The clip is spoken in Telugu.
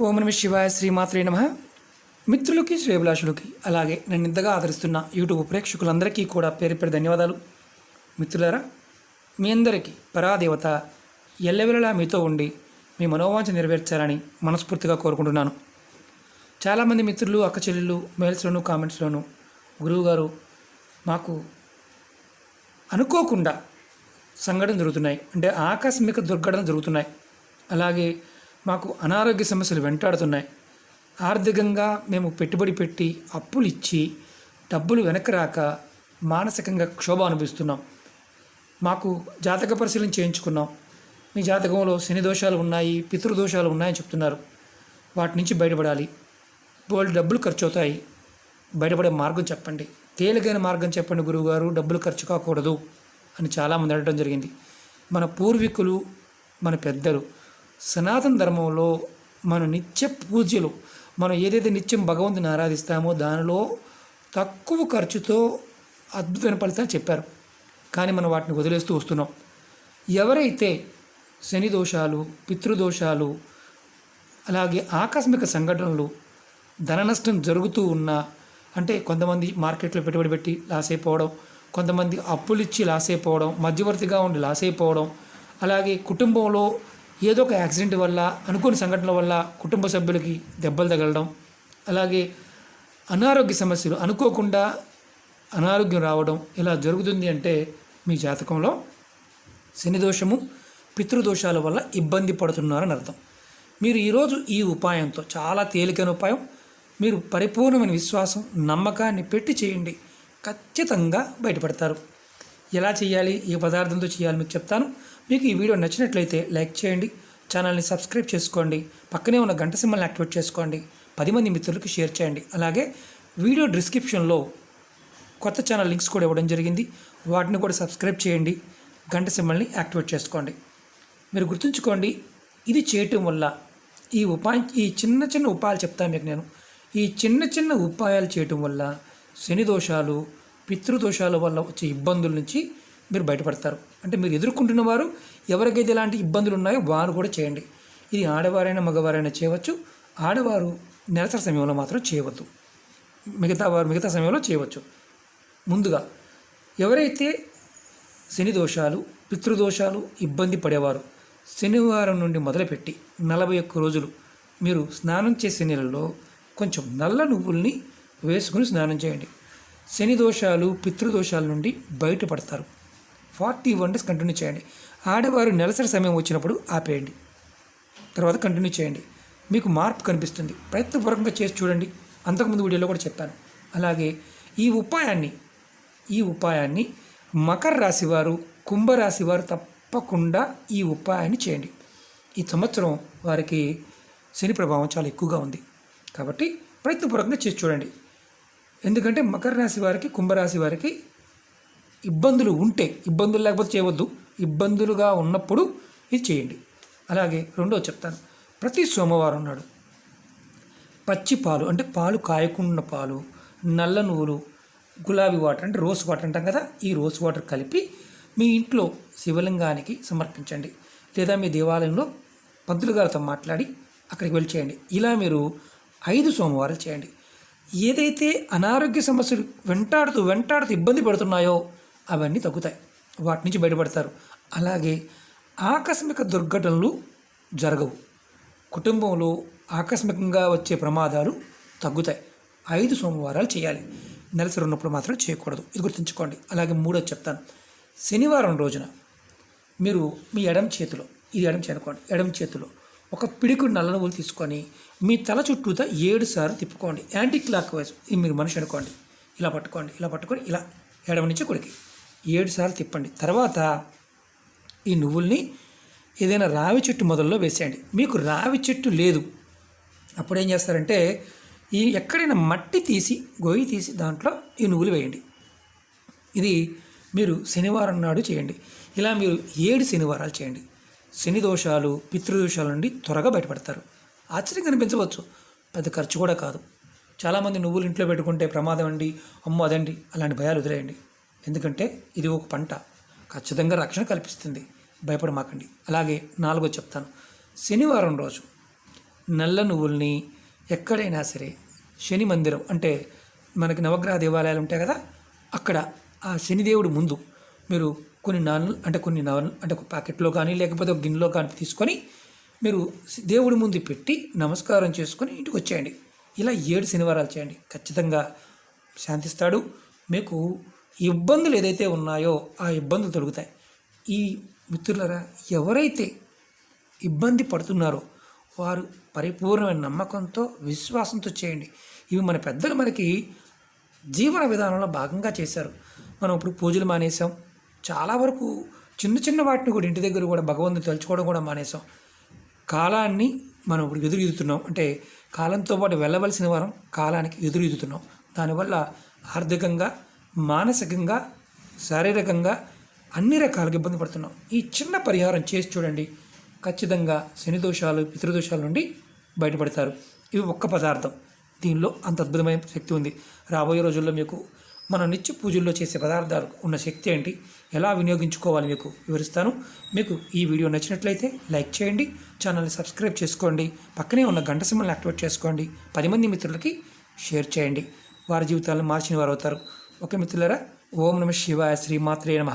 ఓం నమ శివాయ శ్రీమాత్రే నమ. మిత్రులకి శ్రేభిలాషులకి అలాగే నన్ను ఇంతగా ఆదరిస్తున్న యూట్యూబ్ ప్రేక్షకులందరికీ కూడా పేరు పేరు ధన్యవాదాలు. మిత్రులారా మీ అందరికీ పరాదేవత ఎల్లవెల్లలా మీతో ఉండి మీ మనోవాంఛ నెరవేర్చాలని మనస్ఫూర్తిగా కోరుకుంటున్నాను. చాలామంది మిత్రులు అక్క చెల్లెళ్ళు మెయిల్స్లోను కామెంట్స్లోను గురువుగారు మాకు అనుకోకుండా సంఘటన జరుగుతున్నాయి. అంటే ఆకస్మిక దుర్ఘటన జరుగుతున్నాయి. అలాగే మాకు అనారోగ్య సమస్యలు వెంటాడుతున్నాయి. ఆర్థికంగా మేము పెట్టుబడి పెట్టి అప్పులు ఇచ్చి డబ్బులు వెనక్కి రాక మానసికంగా క్షోభ అనుభవిస్తున్నాం. మాకు జాతక పరిశీలన చేయించుకున్నాం. మీ జాతకంలో శని దోషాలు ఉన్నాయి పితృదోషాలు ఉన్నాయని చెప్తున్నారు. వాటి నుంచి బయటపడాలి. బోల్డ్ డబ్బులు ఖర్చు అవుతాయి బయటపడే మార్గం చెప్పండి. తేలికైన మార్గం చెప్పండి గురువుగారు. డబ్బులు ఖర్చు కాకూడదు అని చాలామంది అడగడం జరిగింది. మన పూర్వీకులు మన పెద్దలు సనాతన ధర్మంలో మన నిత్య పూజలు మనం ఏదైతే నిత్యం భగవంతుని ఆరాధిస్తామో దానిలో తక్కువ ఖర్చుతో అద్భుతమైన ఫలితాలు చెప్పారు. కానీ మనం వాటిని వదిలేస్తూ వస్తున్నాం. ఎవరైతే శని దోషాలు పితృదోషాలు అలాగే ఆకస్మిక సంఘటనలు ధన నష్టం జరుగుతూ ఉన్నా అంటే కొంతమంది మార్కెట్లో పెట్టుబడి పెట్టి లాస్ అయిపోవడం కొంతమంది అప్పులు ఇచ్చి లాస్ అయిపోవడం మధ్యవర్తిగా ఉండి లాస్ అయిపోవడం అలాగే కుటుంబంలో ఏదో ఒక యాక్సిడెంట్ వల్ల అనుకోని సంఘటనల వల్ల కుటుంబ సభ్యులకి దెబ్బలు తగలడం అలాగే అనారోగ్య సమస్యలు అనుకోకుండా అనారోగ్యం రావడం ఇలా జరుగుతుంది అంటే మీ జాతకంలో శని దోషము పితృదోషాల వల్ల ఇబ్బంది పడుతున్నారని అర్థం. మీరు ఈరోజు ఈ ఉపాయంతో చాలా తేలికైన ఉపాయం. మీరు పరిపూర్ణమైన విశ్వాసం నమ్మకాన్ని పెట్టి చేయండి. ఖచ్చితంగా బయటపడతారు. ఎలా చేయాలి ఏ పదార్థంతో చేయాలి మీకు చెప్తాను. మీకు ఈ వీడియో నచ్చినట్లయితే లైక్ చేయండి ఛానల్ని సబ్స్క్రైబ్ చేసుకోండి పక్కనే ఉన్న గంట సింబల్ని యాక్టివేట్ చేసుకోండి పది మంది మిత్రులకు షేర్ చేయండి. అలాగే వీడియో డిస్క్రిప్షన్లో కొత్త ఛానల్ లింక్స్ కూడా ఇవ్వడం జరిగింది. వాటిని కూడా సబ్స్క్రైబ్ చేయండి గంట సింబల్ని యాక్టివేట్ చేసుకోండి. మీరు గుర్తుంచుకోండి ఇది చేయటం వల్ల ఈ ఉపాయం ఈ చిన్న చిన్న ఉపాయాలు చెప్తాను మీకు నేను. ఈ చిన్న చిన్న ఉపాయాలు చేయటం వల్ల శని దోషాలు పితృదోషాల వల్ల వచ్చే ఇబ్బందుల నుంచి మీరు బయటపడతారు. అంటే మీరు ఎదుర్కొంటున్న వారు ఎవరికైతే ఎలాంటి ఇబ్బందులు ఉన్నాయో వారు కూడా చేయండి. ఇది ఆడవారైనా మగవారైనా చేయవచ్చు. ఆడవారు నెలసరి సమయంలో మాత్రం చేయవద్దు. మిగతా వారు మిగతా సమయంలో చేయవచ్చు. ముందుగా ఎవరైతే శని దోషాలు పితృదోషాలు ఇబ్బంది పడేవారు శనివారం నుండి మొదలుపెట్టి నలభై ఒక్క రోజులు మీరు స్నానం చేసే నీళ్ళలో కొంచెం నల్ల నువ్వుల్ని వేసుకుని స్నానం చేయండి. శని దోషాలు పితృదోషాల నుండి బయటపడతారు. ఫార్టీ వన్ డేస్ కంటిన్యూ చేయండి. ఆడవారు నెలసరి సమయం వచ్చినప్పుడు ఆపేయండి. తర్వాత కంటిన్యూ చేయండి. మీకు మార్పు కనిపిస్తుంది. ప్రయత్నపూర్వకంగా చేసి చూడండి. అంతకుముందు వీడియోలో కూడా చెప్పాను. అలాగే ఈ ఉపాయాన్ని ఈ ఉపాయాన్ని మకర రాశి వారు కుంభరాశి వారు తప్పకుండా ఈ ఉపాయాన్ని చేయండి. ఈ సంవత్సరం వారికి శని ప్రభావం చాలా ఎక్కువగా ఉంది. కాబట్టి ప్రయత్నపూర్వకంగా చేసి చూడండి. ఎందుకంటే మకర రాశి వారికి కుంభరాశి వారికి ఇబ్బందులు ఉంటే ఇబ్బందులు లేకపోతే చేయవద్దు. ఇబ్బందులుగా ఉన్నప్పుడు ఇది చేయండి. అలాగే రెండో చెప్తాను. ప్రతి సోమవారం నాడు పచ్చి పాలు అంటే పాలు కాయకుండా పాలు నల్ల నువ్వులు గులాబీ వాటర్ అంటే రోస్ వాటర్ అంటాం కదా ఈ రోస్ వాటర్ కలిపి మీ ఇంట్లో శివలింగానికి సమర్పించండి. లేదా మీ దేవాలయంలో పంతులు గారితో మాట్లాడి అక్కడికి వెళ్ళి చేయండి. ఇలా మీరు ఐదు సోమవారాలు చేయండి. ఏదైతే అనారోగ్య సమస్యలు వెంటాడుతూ వెంటాడుతూ ఇబ్బంది పడుతున్నాయో అవన్నీ తగ్గుతాయి. వాటి నుంచి బయటపడతారు. అలాగే ఆకస్మిక దుర్ఘటనలు జరగవు. కుటుంబంలో ఆకస్మికంగా వచ్చే ప్రమాదాలు తగ్గుతాయి. ఐదు సోమవారాలు చేయాలి. నెలసరి ఉన్నప్పుడు మాత్రం చేయకూడదు. ఇది గుర్తుంచుకోండి. అలాగే మూడోది చెప్తాను. శనివారం రోజున మీరు మీ ఎడం చేతిలో ఇది ఎడం చేనుకోండి ఎడం చేతిలో ఒక పిడికుడు నల్ల నువ్వులు తీసుకొని మీ తల చుట్టూతా ఏడు సార్లు తిప్పుకోండి. యాంటీ క్లాక్ వైజ్ ఇది మీరు మనిషి అనుకోండి. ఇలా పట్టుకోండి ఇలా పట్టుకొని ఇలా ఎడమ నుంచి కొడికి. ఏడు సార్లు తిప్పండి. తర్వాత ఈ నువ్వుల్ని ఏదైనా రావి చెట్టు మొదల్లో వేసేయండి. మీకు రావి చెట్టు లేదు. అప్పుడు ఏం చేస్తారంటే ఈ ఎక్కడైనా మట్టి తీసి గొయ్యి తీసి దాంట్లో ఈ నువ్వులు వేయండి. ఇది మీరు శనివారం నాడు చేయండి. ఇలా మీరు ఏడు శనివారాలు చేయండి. శని దోషాలు పితృదోషాల నుండి త్వరగా బయటపడతారు. ఆశ్చర్యం కనిపించవచ్చు పెద్ద ఖర్చు కూడా కాదు. చాలామంది నువ్వులు ఇంట్లో పెట్టుకుంటే ప్రమాదం అండి అమ్మో అదండి అలాంటి భయాలు వదిలేయండి. ఎందుకంటే ఇది ఒక పంట. ఖచ్చితంగా రక్షణ కల్పిస్తుంది. భయపడమాకండి. అలాగే నాలుగో చెప్తాను. శనివారం రోజు నల్ల నువ్వుల్ని ఎక్కడైనా సరే శని మందిరం అంటే మనకి నవగ్రహ దేవాలయాలు ఉంటాయి కదా అక్కడ ఆ శనిదేవుడి ముందు మీరు కొన్ని నాన్ అంటే కొన్ని నవ అంటే ఒక ప్యాకెట్లో కానీ లేకపోతే ఒక గిన్నెలో కానీ తీసుకొని మీరు దేవుడి ముందు పెట్టి నమస్కారం చేసుకొని ఇంటికి వచ్చేయండి. ఇలా ఏడు శనివారాలు చేయండి. ఖచ్చితంగా శాంతిస్తాడు. మీకు ఇబ్బందులు ఏదైతే ఉన్నాయో ఆ ఇబ్బందులు తొలుగుతాయి. ఈ మిత్రులరా ఎవరైతే ఇబ్బంది పడుతున్నారో వారు పరిపూర్ణమైన నమ్మకంతో విశ్వాసంతో చేయండి. ఇవి మన పెద్దలు మనకి జీవన విధానంలో భాగంగా చేశారు. మనం ఇప్పుడు పూజలు మానేసాం చాలా వరకు చిన్న చిన్న వాటిని కూడా ఇంటి దగ్గర కూడా భగవంతుని తలుచుకోవడం కూడా మానేసాం కాలాన్ని మనం ఇప్పుడు ఎదురు ఈదుతున్నాం అంటే కాలంతో పాటు వెళ్ళవలసిన వారం కాలానికి ఎదురుదుతున్నాం దానివల్ల ఆర్థికంగా మానసికంగా శారీరకంగా అన్ని రకాలుగా ఇబ్బంది పడుతున్నాం. ఈ చిన్న పరిహారం చేసి చూడండి. ఖచ్చితంగా శని దోషాలు పితృదోషాల నుండి బయటపడతారు. ఇవి ఒక్క పదార్థం. దీనిలో అంత అద్భుతమైన శక్తి ఉంది. రాబోయే రోజుల్లో మీకు మన నిత్య పూజల్లో చేసే పదార్థాలు ఉన్న శక్తి ఏంటి? ఎలా వినియోగించుకోవాలి మీకు? వివరిస్తాను. మీకు ఈ వీడియో నచ్చినట్లయితే లైక్ చేయండి. ఛానల్ని సబ్స్క్రైబ్ చేసుకోండి. పక్కనే ఉన్న గంట సింబల్ని యాక్టివేట్ చేసుకోండి. పది మంది మిత్రులకి షేర్ చేయండి. వారి జీవితాలను మార్చిన వారు అవుతారు. ఓకే మిత్రులరా ఓం నమ శివాయ శ్రీమాత్రే నమ.